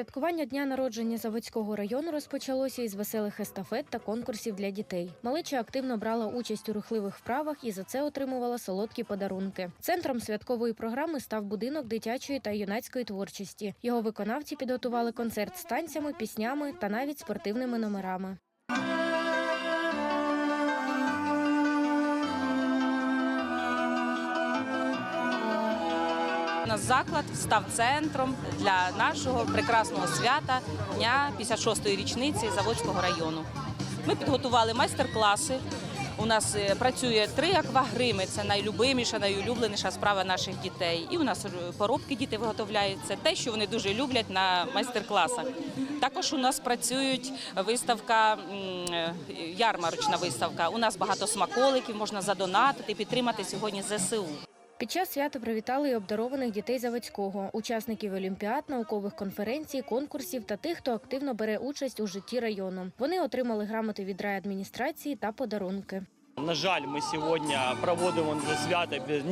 Святкування дня народження Заводського району розпочалося із веселих естафет та конкурсів для дітей. Малеча активно брала участь у рухливих вправах і за це отримувала солодкі подарунки. Центром святкової програми став будинок дитячої та юнацької творчості. Його виконавці підготували концерт з танцями, піснями та навіть спортивними номерами. Наш заклад став центром для нашого прекрасного свята дня 56-ї річниці Заводського району. Ми підготували майстер-класи. У нас е, працює три аквагрими. Це найлюбиміша, найулюбленіша справа наших дітей. І у нас е, поробки діти виготовляють. Це те, що вони дуже люблять на майстер-класах. Також у нас працюють виставка, е, ярмарочна виставка. У нас багато смаколиків, можна задонатити, підтримати сьогодні ЗСУ. Під час свята привітали й обдарованих дітей Заводського, учасників олімпіад, наукових конференцій, конкурсів та тих, хто активно бере участь у житті району. Вони отримали грамоти від райадміністрації та подарунки. На жаль, ми сьогодні проводимо це свято без-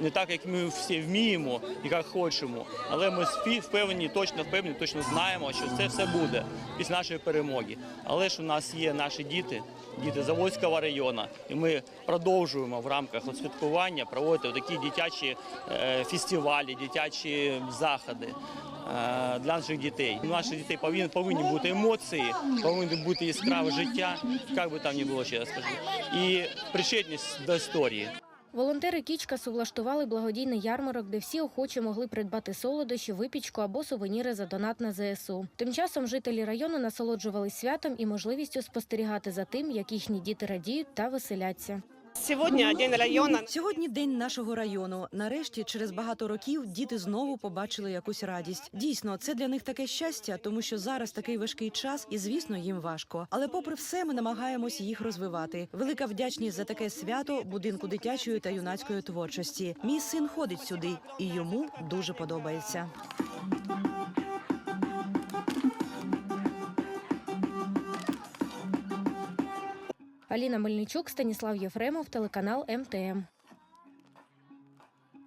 не так, як ми всі вміємо і як хочемо. Але ми впевнені, точно впевнені, точно знаємо, що це все буде після нашої перемоги. Але ж у нас є наші діти, діти Заводського району, і ми продовжуємо в рамках святкування проводити такі дитячі е, фестивалі, дитячі заходи. Е, Для наших дітей у наших дітей повинні, повинні бути емоції, повинні бути яскраве життя, як би там не було ще раз скажу, і причетність до історії. Волонтери Кічкасу влаштували благодійний ярмарок, де всі охочі могли придбати солодощі, випічку або сувеніри за донат на ЗСУ. Тим часом жителі району насолоджувались святом і можливістю спостерігати за тим, як їхні діти радіють та веселяться. Сегодня день района. Сьогодні день нашого району. Нарешті, через багато років, діти знову побачили якусь радість. Дійсно, це для них таке щастя, тому що зараз такий важкий час, і звісно, їм важко. Але, попри все, ми намагаємось їх розвивати. Велика вдячність за таке свято будинку дитячої та юнацької творчості. Мій син ходить сюди, і йому дуже подобається. Аліна Мельничук, Станіслав Єфремов, телеканал МТМ.